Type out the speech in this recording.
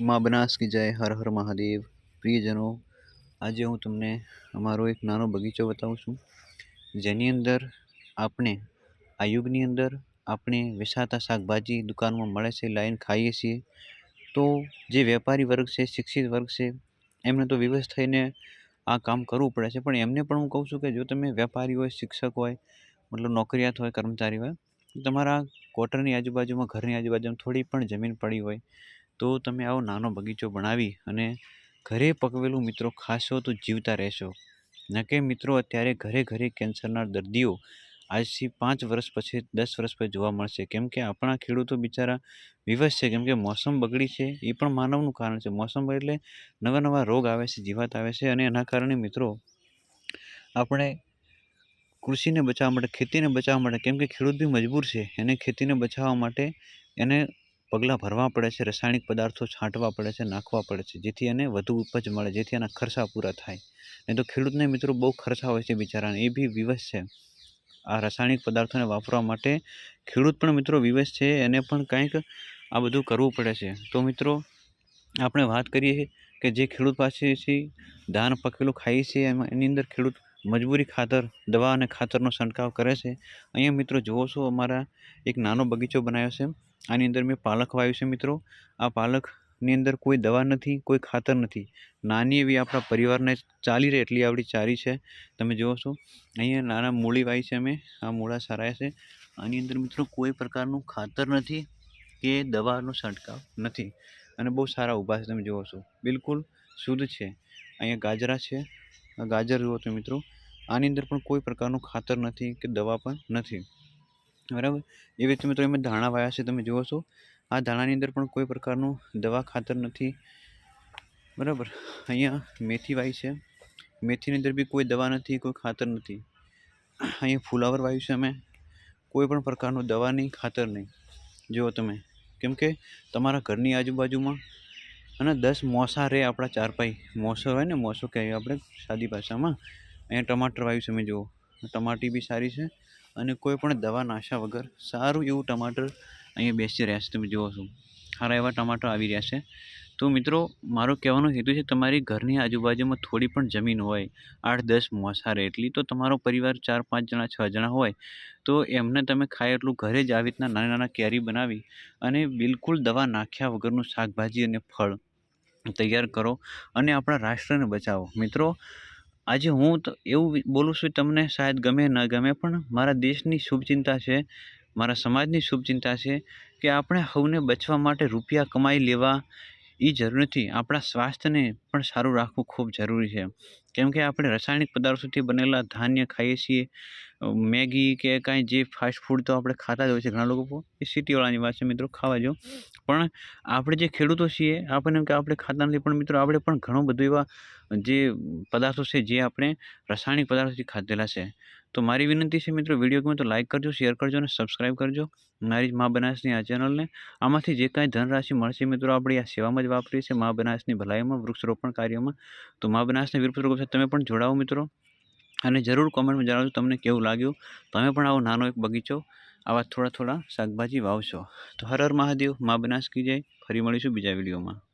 મા બનાસ કી જય, હર હર મહાદેવ. પ્રિયજનો, આજે હું તમને અમારો એક નાનો બગીચો બતાવું છું, જેની અંદર આપણે આ યુગની અંદર આપણે વેચાતા શાકભાજી દુકાનમાં મળે છે, લાઈન ખાઈએ છીએ. તો જે વેપારી વર્ગ છે, શિક્ષિત વર્ગ છે, એમને તો વિવશ થઈને આ કામ કરવું પડે છે. પણ એમને પણ હું કહું છું કે જો તમે વેપારી હોય, શિક્ષક હોય, મતલબ નોકરિયાત હોય, કર્મચારી હોય તમારા ક્વાર્ટરની આજુબાજુમાં, ઘરની આજુબાજુમાં થોડી પણ જમીન પડી હોય તો તમે આવો નાનો બગીચો બનાવી અને ઘરે પકવેલું મિત્રો ખાશો તો જીવતા રહેશો. ન કે મિત્રો અત્યારે ઘરે ઘરે કેન્સરના દર્દીઓ આજથી પાંચ વર્ષ પછી દસ વર્ષ પછી જોવા મળશે. કેમ કે આપણા ખેડૂતો બિચારા વિવશ છે. કેમ કે મોસમ બગડી છે એ પણ માનવનું કારણ છે. મોસમ એટલે નવા નવા રોગ આવે છે, જીવાત આવે છે અને એના કારણે મિત્રો આપણે કૃષિને બચાવવા માટે, ખેતીને બચાવવા માટે, કેમ કે ખેડૂત બી મજબૂર છે. એને ખેતીને બચાવવા માટે એને પગલાં ભરવા પડે છે, રાસાયણિક પદાર્થો છાંટવા પડે છે, નાખવા પડે છે, જેથી એને વધુ ઉપજ મળે, જેથી એના ખર્ચા પૂરા થાય. નહીં તો ખેડૂતને મિત્રો બહુ ખર્ચા હોય છે બિચારાને, એ બી વિવશ છે. આ રાસાયણિક પદાર્થોને વાપરવા માટે ખેડૂત પણ મિત્રો વિવશ છે, એને પણ કંઈક આ બધું કરવું પડે છે. તો મિત્રો, આપણે વાત કરીએ કે જે ખેડૂત પાસેથી ધાન પકેલું ખાઈએ છીએ, એમાં એની અંદર ખેડૂત મજબૂરી ખાતર, દવા અને ખાતરનો છંટકાવ કરે છે. અહીંયા મિત્રો જુઓ છો અમારા એક નાનો બગીચો બનાવ્યો છે. આની અંદર મેં પાલક વાવ્યું છે મિત્રો. આ પાલકની અંદર કોઈ દવા નથી, કોઈ ખાતર નથી. નાની એવી આપણા પરિવારને ચાલી રહે, એટલી આવડી ચારી છે. તમે જુઓ છો, અહીંયા નાના મૂળી વાવી છે અમે, આ મૂળા સારા છે. આની અંદર મિત્રો કોઈ પ્રકારનું ખાતર નથી કે દવાનો છંટકાવ નથી. અને બહુ સારા ઊભા છે, તમે જુઓ છો. બિલકુલ શુદ્ધ છે. અહીંયા ગાજરા છે ગાજર જુઓ તો મિત્રો. આની અંદર પણ કોઈ પ્રકારનું ખાતર નથી કે દવા પણ નથી. બરાબર? એવી રીતે મિત્રો એમાં ધાણા વાયા છે, તમે જુઓ છો. આ ધાણાની અંદર પણ કોઈ પ્રકારનું દવા ખાતર નથી. બરાબર? અહીંયા મેથી વાય છે. મેથીની અંદર બી કોઈ દવા નથી, કોઈ ખાતર નથી. અહીંયા ફુલાવર વાયુ છે અમે. કોઈ પણ પ્રકારનું દવા નહીં ખાતર નહીં. જુઓ તમે. કેમ કે તમારા ઘરની આજુબાજુમાં અને દસ મોસા રહે આપણા ચારપાઈ. મોસો હોય ને, મોસો કહેવાય આપણે સાદી ભાષામાં. અહીંયા ટમાટર વાયુ છે મેં જુઓ. ટમાટી બી સારી છે અને કોઈ પણ દવા નાશા વગર સારું એવું ટમાટર અહીંયા બેસી રહ્યા છે, તમે જુઓ છો. સારા એવા ટમાટર આવી રહ્યા છે. તો મિત્રો, મારો કહેવાનો હેતુ છે તમારી ઘરની આજુબાજુમાં થોડી પણ જમીન હોય, આઠ દસ મોસારે એટલી, તો તમારો પરિવાર ચાર, પાંચ જણા, છ જણા હોય, તો એમને તમે ખાય એટલું ઘરે જ આવી રીતના નાના નાના કેરી બનાવી અને બિલકુલ દવા નાખ્યા વગરનું શાકભાજી અને ફળ તૈયાર કરો અને આપણા રાષ્ટ્રને બચાવો. મિત્રો, આજે હું તો એવું બોલું છું તમને, શાયદ ગમે ન ગમે, પણ મારા દેશની શુભચિંતા છે, મારા સમાજની શુભચિંતા છે કે આપણે સૌને બચવા માટે રૂપિયા કમાઈ લેવા એ જરૂર નથી. આપણા સ્વાસ્થ્યને પણ સારું રાખવું ખૂબ જરૂરી છે. કેમ કે આપણે રાસાયણિક પદાર્થોથી બનેલા ધાન્ય ખાઈએ છીએ. મેગી કે કાંઈ જે ફાસ્ટ ફૂડ તો આપણે ખાતા જ હોય છે ઘણા લોકો એ સિટીવાળાની વાત છે મિત્રો, ખાવા જો પણ આપણે જે ખેડૂતો છીએ, આપણને કે આપણે ખાતા નથી. પણ મિત્રો, આપણે પણ ઘણું બધું એવા જે પદાર્થો છે, જે આપણે રાસાયણિક પદાર્થોથી ખાધેલા છે. તો મારી વિનંતી છે મિત્રો, વીડિયો ગમે તો લાઇક કરજો શેર કરજો અને સબસ્ક્રાઈબ કરજો. મારી મા બનાસની આ ચેનલને આમાંથી જે કાંઈ ધનરાશિ મળશે મિત્રો, આપણે આ સેવામાં જ વાપરીએ છીએ મા બનાસની ભલાઈમાં વૃક્ષરોપણ કાર્યમાં. તો મા બનાસને વૃક્ષરોપણ સાથે તમે પણ જોડાવો મિત્રો. અને જરૂર કોમેન્ટમાં જણાવજો તમને કેવું લાગ્યું. તમે પણ આવો નાનો એક બગીચો, આવા થોડા થોડા શાકભાજી વાવશો. તો હર હર મહાદેવ, મા બનાસ કી જાય. ફરી મળીશું બીજા વિડીયોમાં.